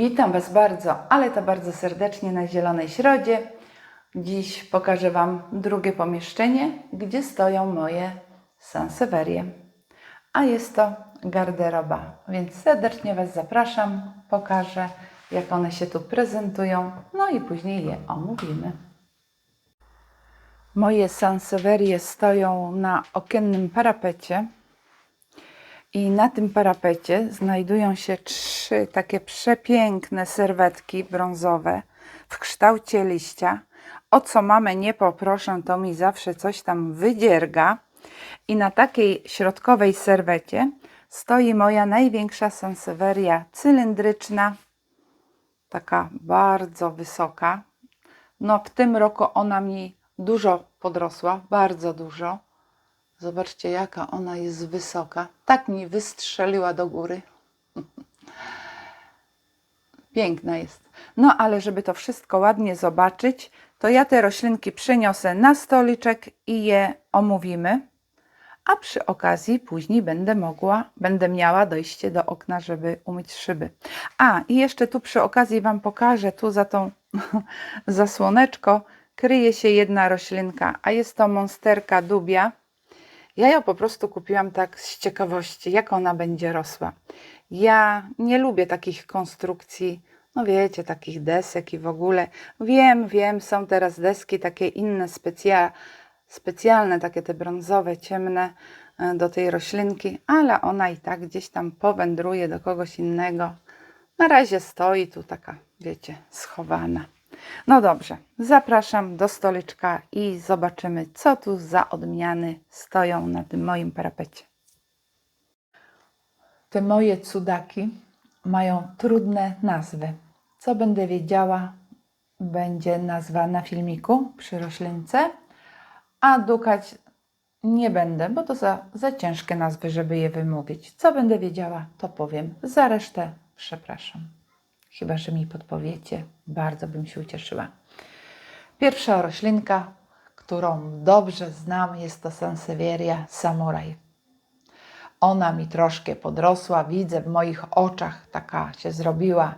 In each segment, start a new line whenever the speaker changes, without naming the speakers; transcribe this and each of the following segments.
Witam Was bardzo, ale to bardzo serdecznie na Zielonej Środzie. Dziś pokażę Wam drugie pomieszczenie, gdzie stoją moje sansevierie. A jest to garderoba, więc serdecznie Was zapraszam, pokażę jak one się tu prezentują, no i później je omówimy. Moje sansevierie stoją na okiennym parapecie. I na tym parapecie znajdują się trzy takie przepiękne serwetki brązowe w kształcie liścia. O co mamę nie poproszę, to mi zawsze coś tam wydzierga. I na takiej środkowej serwecie stoi moja największa sansevieria cylindryczna, taka bardzo wysoka. No w tym roku ona mi dużo podrosła, bardzo dużo. Zobaczcie, jaka ona jest wysoka. Tak mi wystrzeliła do góry. Piękna jest. No ale żeby to wszystko ładnie zobaczyć, to ja te roślinki przeniosę na stoliczek i je omówimy. A przy okazji później będę mogła, będę miała dojście do okna, żeby umyć szyby. A i jeszcze tu przy okazji Wam pokażę, tu za tą zasłoneczko kryje się jedna roślinka, a jest to monsterka dubia. Ja ją po prostu kupiłam tak z ciekawości, jak ona będzie rosła. Ja nie lubię takich konstrukcji, no wiecie, takich desek i w ogóle. Wiem, wiem, są teraz deski takie inne, specja, specjalne, takie te brązowe, ciemne e, do tej roślinki, ale ona i tak gdzieś tam powędruje do kogoś innego. Na razie stoi tu taka, wiecie, schowana. No dobrze, zapraszam do stoliczka i zobaczymy, co tu za odmiany stoją na tym moim parapecie. Te moje cudaki mają trudne nazwy. Co będę wiedziała, będzie nazwa na filmiku przy roślince, a dukać nie będę, bo to za, za ciężkie nazwy, żeby je wymówić. Co będę wiedziała, to powiem. Za resztę przepraszam. Chyba, że mi podpowiecie, bardzo bym się ucieszyła. Pierwsza roślinka, którą dobrze znam, jest to Sansevieria samuraj. Ona mi troszkę podrosła, widzę w moich oczach, taka się zrobiła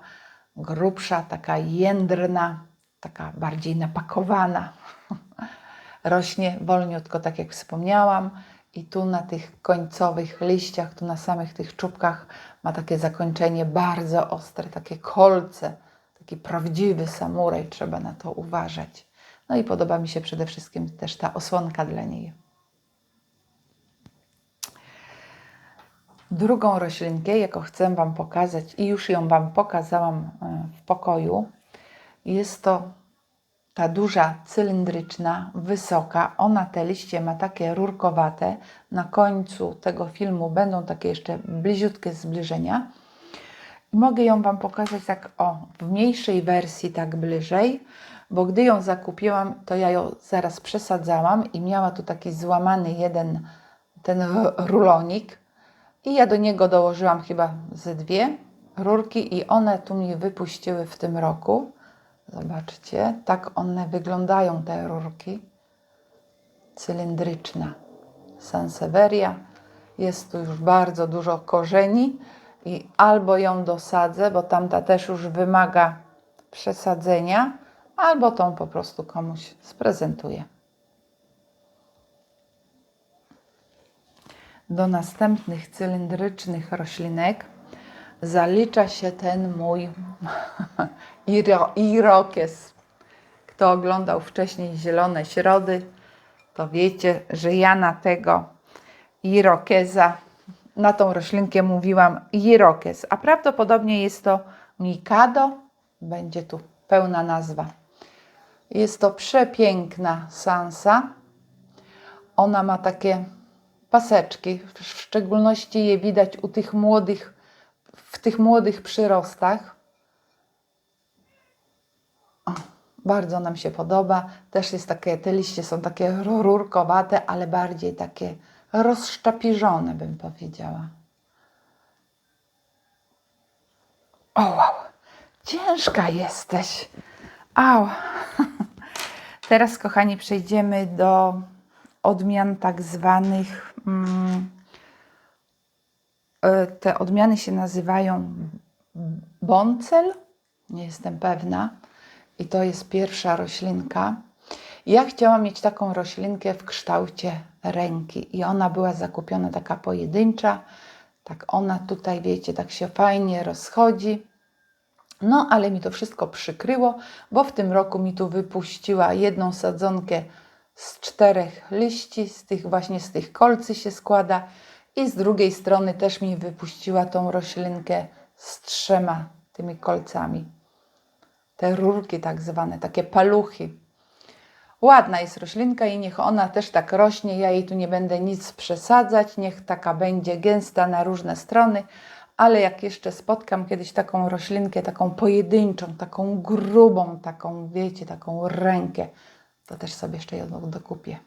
grubsza, taka jędrna, taka bardziej napakowana. Rośnie wolniutko, tak jak wspomniałam, i tu na tych końcowych liściach, tu na samych tych czubkach ma takie zakończenie bardzo ostre, takie kolce, taki prawdziwy samuraj, trzeba na to uważać. No i podoba mi się przede wszystkim też ta osłonka dla niej. Drugą roślinkę, jaką chcę Wam pokazać i już ją Wam pokazałam e, w pokoju, jest to ta duża, cylindryczna, wysoka. Ona te liście ma takie rurkowate. Na końcu tego filmu będą takie jeszcze bliziutkie zbliżenia. Mogę ją Wam pokazać tak o, w mniejszej wersji tak bliżej, bo gdy ją zakupiłam, to ja ją zaraz przesadzałam i miała tu taki złamany jeden ten rulonik i ja do niego dołożyłam chyba ze dwie rurki i one tu mi wypuściły w tym roku. Zobaczcie, tak one wyglądają, te rurki. Cylindryczna. Sansevieria. Jest tu już bardzo dużo korzeni i albo ją dosadzę, bo tamta też już wymaga przesadzenia, albo tą po prostu komuś sprezentuję. Do następnych cylindrycznych roślinek zalicza się ten mój iro. Kto oglądał wcześniej Zielone Środy, to wiecie, że ja na tego irokeza, na tą roślinkę mówiłam irokes, a prawdopodobnie jest to mikado, będzie tu pełna nazwa. Jest to przepiękna sansa. Ona ma takie paseczki, w szczególności je widać u tych młodych w tych młodych przyrostach. O, bardzo nam się podoba. Też jest takie, te liście są takie rurkowate, ale bardziej takie rozszczapiżone, bym powiedziała. O, wow, ciężka jesteś. Au. Teraz, kochani, przejdziemy do odmian tak zwanych. Mm, te odmiany się nazywają Boncel, nie jestem pewna. I to jest pierwsza roślinka. Ja chciałam mieć taką roślinkę w kształcie ręki i ona była zakupiona taka pojedyncza. Tak ona tutaj, wiecie, tak się fajnie rozchodzi. No, ale mi to wszystko przykryło, bo w tym roku mi tu wypuściła jedną sadzonkę z czterech liści, z tych właśnie z tych kolcy się składa i z drugiej strony też mi wypuściła tą roślinkę z trzema tymi kolcami. Te rurki tak zwane, takie paluchy. Ładna jest roślinka i niech ona też tak rośnie. Ja jej tu nie będę nic przesadzać. Niech taka będzie gęsta na różne strony. Ale jak jeszcze spotkam kiedyś taką roślinkę, taką pojedynczą, taką grubą, taką, wiecie, taką rękę, to też sobie jeszcze jedną dokupię.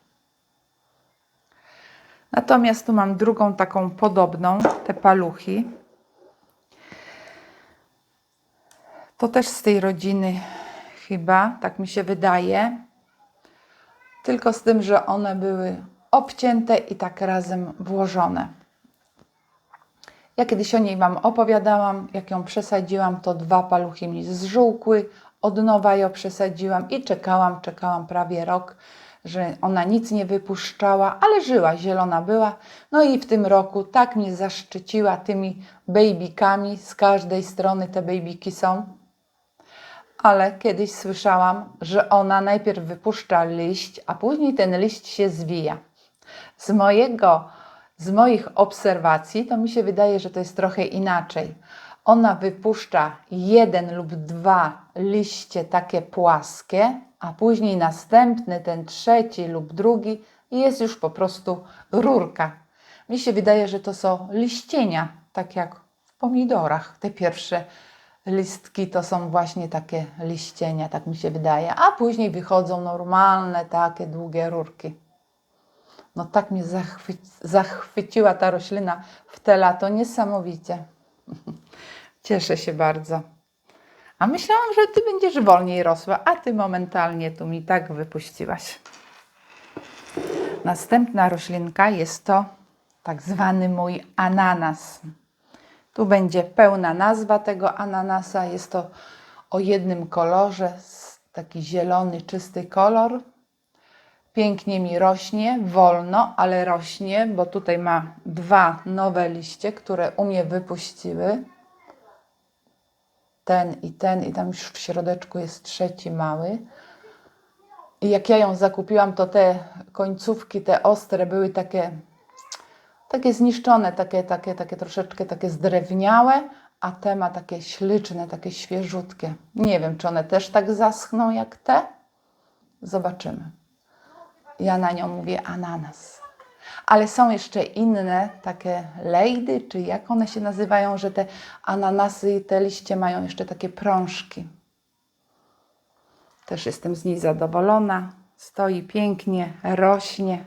Natomiast tu mam drugą taką podobną, te paluchy. To też z tej rodziny chyba, tak mi się wydaje. Tylko z tym, że one były obcięte i tak razem włożone. Ja kiedyś o niej Wam opowiadałam, jak ją przesadziłam, to dwa paluchy mi zżółkły, od nowa ją przesadziłam i czekałam, czekałam prawie rok, że ona nic nie wypuszczała, ale żyła, zielona była. No i w tym roku tak mnie zaszczyciła tymi bejbikami, z każdej strony te bejbiki są. Ale kiedyś słyszałam, że ona najpierw wypuszcza liść, a później ten liść się zwija. Z mojego z moich obserwacji to mi się wydaje, że to jest trochę inaczej. Ona wypuszcza jeden lub dwa liście takie płaskie, a później następny, ten trzeci lub drugi jest już po prostu rurka. Mi się wydaje, że to są liścienia, tak jak w pomidorach. Te pierwsze listki to są właśnie takie liścienia, tak mi się wydaje, a później wychodzą normalne, takie długie rurki. No tak mnie zachwy zachwyciła ta roślina w te lato, niesamowicie. Cieszę się bardzo. A myślałam, że ty będziesz wolniej rosła, a ty momentalnie tu mi tak wypuściłaś. Następna roślinka jest to tak zwany mój ananas. Tu będzie pełna nazwa tego ananasa. Jest to o jednym kolorze, taki zielony, czysty kolor pięknie mi rośnie, wolno, ale rośnie, bo tutaj ma dwa nowe liście, które u mnie wypuściły. Ten i ten, i tam już w środeczku jest trzeci mały. I jak ja ją zakupiłam, to te końcówki, te ostre, były takie, takie zniszczone, takie, takie, takie troszeczkę takie zdrewniałe, a te ma takie śliczne, takie świeżutkie. Nie wiem, czy one też tak zaschną jak te. Zobaczymy ja na nią mówię ananas. Ale są jeszcze inne takie lejdy, czy jak one się nazywają, że te ananasy i te liście mają jeszcze takie prążki. Też jestem z niej zadowolona. Stoi pięknie, rośnie.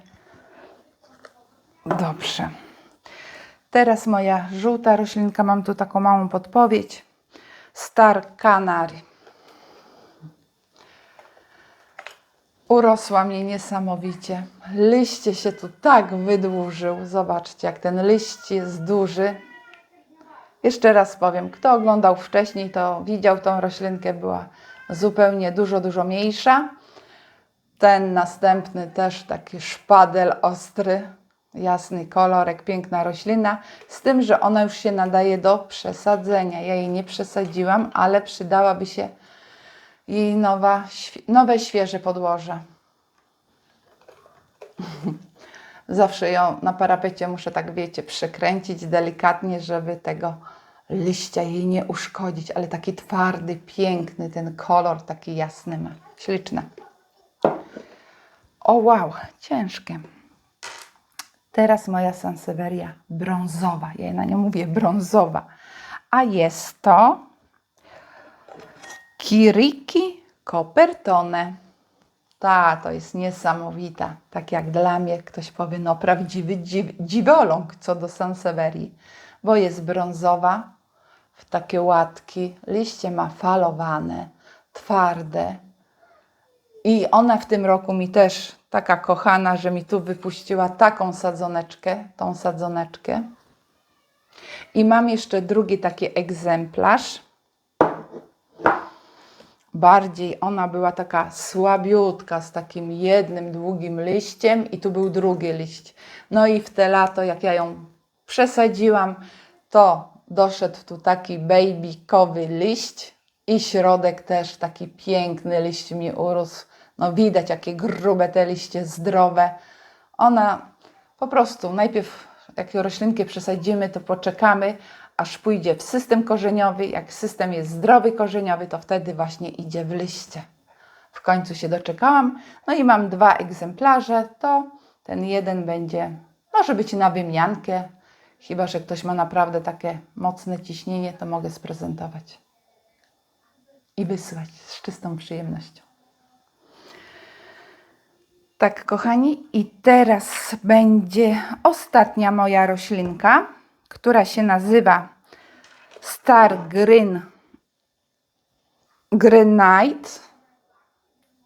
Dobrze. Teraz moja żółta roślinka, mam tu taką małą podpowiedź. Star Canary. Urosła mnie niesamowicie. Liście się tu tak wydłużył. Zobaczcie, jak ten liść jest duży. Jeszcze raz powiem, kto oglądał wcześniej, to widział tą roślinkę, była zupełnie dużo, dużo mniejsza. Ten następny też taki szpadel ostry, jasny kolorek, piękna roślina, z tym, że ona już się nadaje do przesadzenia. Ja jej nie przesadziłam, ale przydałaby się i nowa, nowe, świeże podłoże. Zawsze ją na parapecie muszę tak, wiecie, przekręcić delikatnie, żeby tego liścia jej nie uszkodzić, ale taki twardy, piękny, ten kolor taki jasny ma. Śliczne. O wow, ciężkie. Teraz moja Sansevieria brązowa. Ja na nią mówię brązowa. A jest to Kiriki Copertone. Ta, to jest niesamowita. Tak jak dla mnie ktoś powie, no prawdziwy dziw, dziwoląg co do Sanseverii, bo jest brązowa, w takie łatki, liście ma falowane, twarde. I ona w tym roku mi też taka kochana, że mi tu wypuściła taką sadzoneczkę, tą sadzoneczkę. I mam jeszcze drugi taki egzemplarz bardziej ona była taka słabiutka, z takim jednym długim liściem i tu był drugi liść. No i w te lato, jak ja ją przesadziłam, to doszedł tu taki babykowy liść i środek też taki piękny liść mi urósł. No widać, jakie grube te liście, zdrowe. Ona po prostu najpierw, jak roślinkę przesadzimy, to poczekamy, aż pójdzie w system korzeniowy. Jak system jest zdrowy korzeniowy, to wtedy właśnie idzie w liście. W końcu się doczekałam. No i mam dwa egzemplarze. To ten jeden będzie, może być na wymiankę. Chyba, że ktoś ma naprawdę takie mocne ciśnienie, to mogę sprezentować i wysłać z czystą przyjemnością. Tak, kochani, i teraz będzie ostatnia moja roślinka, która się nazywa Star Green Grenite.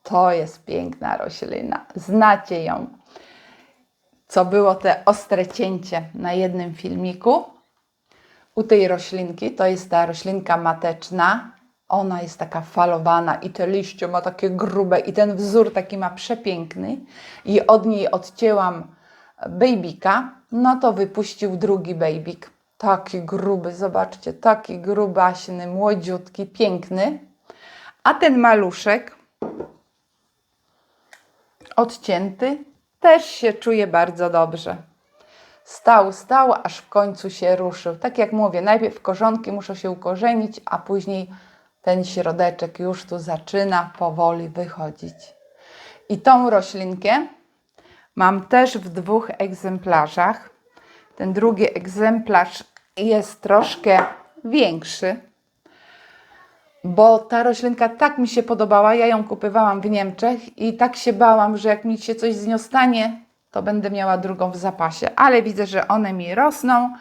To jest piękna roślina. Znacie ją. Co było te ostre cięcie na jednym filmiku. U tej roślinki to jest ta roślinka mateczna. Ona jest taka falowana i te liście ma takie grube i ten wzór taki ma przepiękny. I od niej odcięłam bejbika, no to wypuścił drugi bejbik. Taki gruby, zobaczcie, taki grubaśny, młodziutki, piękny. A ten maluszek odcięty też się czuje bardzo dobrze. Stał, stał, aż w końcu się ruszył. Tak jak mówię, najpierw korzonki muszą się ukorzenić, a później ten środeczek już tu zaczyna powoli wychodzić. I tą roślinkę mam też w dwóch egzemplarzach. Ten drugi egzemplarz jest troszkę większy, bo ta roślinka tak mi się podobała. Ja ją kupowałam w Niemczech i tak się bałam, że jak mi się coś z nią stanie, to będę miała drugą w zapasie. Ale widzę, że one mi rosną,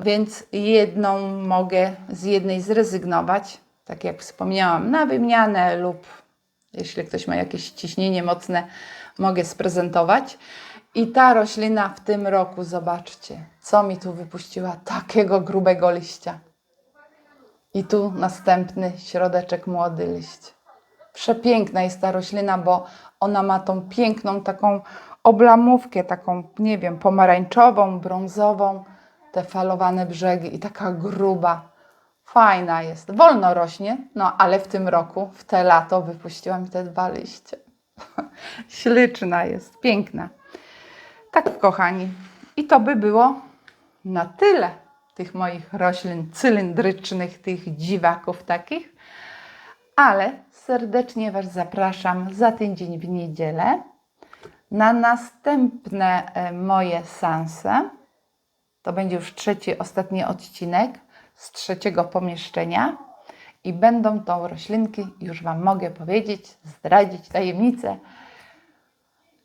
więc jedną mogę z jednej zrezygnować tak jak wspomniałam, na wymianę lub jeśli ktoś ma jakieś ciśnienie mocne, mogę sprezentować. I ta roślina w tym roku, zobaczcie, co mi tu wypuściła takiego grubego liścia. I tu następny środeczek, młody liść. Przepiękna jest ta roślina, bo ona ma tą piękną taką oblamówkę, taką, nie wiem, pomarańczową, brązową, te falowane brzegi i taka gruba. Fajna jest. Wolno rośnie, no ale w tym roku, w te lato, wypuściła mi te dwa liście. Śliczna jest, piękna. Tak, kochani. I to by było na tyle tych moich roślin cylindrycznych, tych dziwaków takich. Ale serdecznie Was zapraszam za tydzień w niedzielę na następne e, moje sanse. To będzie już trzeci, ostatni odcinek z trzeciego pomieszczenia i będą to roślinki, już Wam mogę powiedzieć, zdradzić tajemnicę,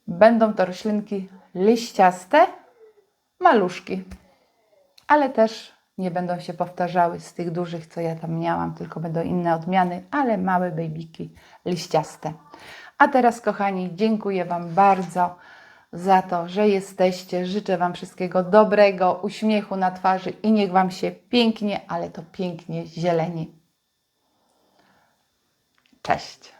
będą to roślinki liściaste, maluszki, ale też nie będą się powtarzały z tych dużych, co ja tam miałam, tylko będą inne odmiany, ale małe bejbiki liściaste. A teraz, kochani, dziękuję Wam bardzo za to, że jesteście. Życzę Wam wszystkiego dobrego, uśmiechu na twarzy i niech Wam się pięknie, ale to pięknie zieleni. Cześć.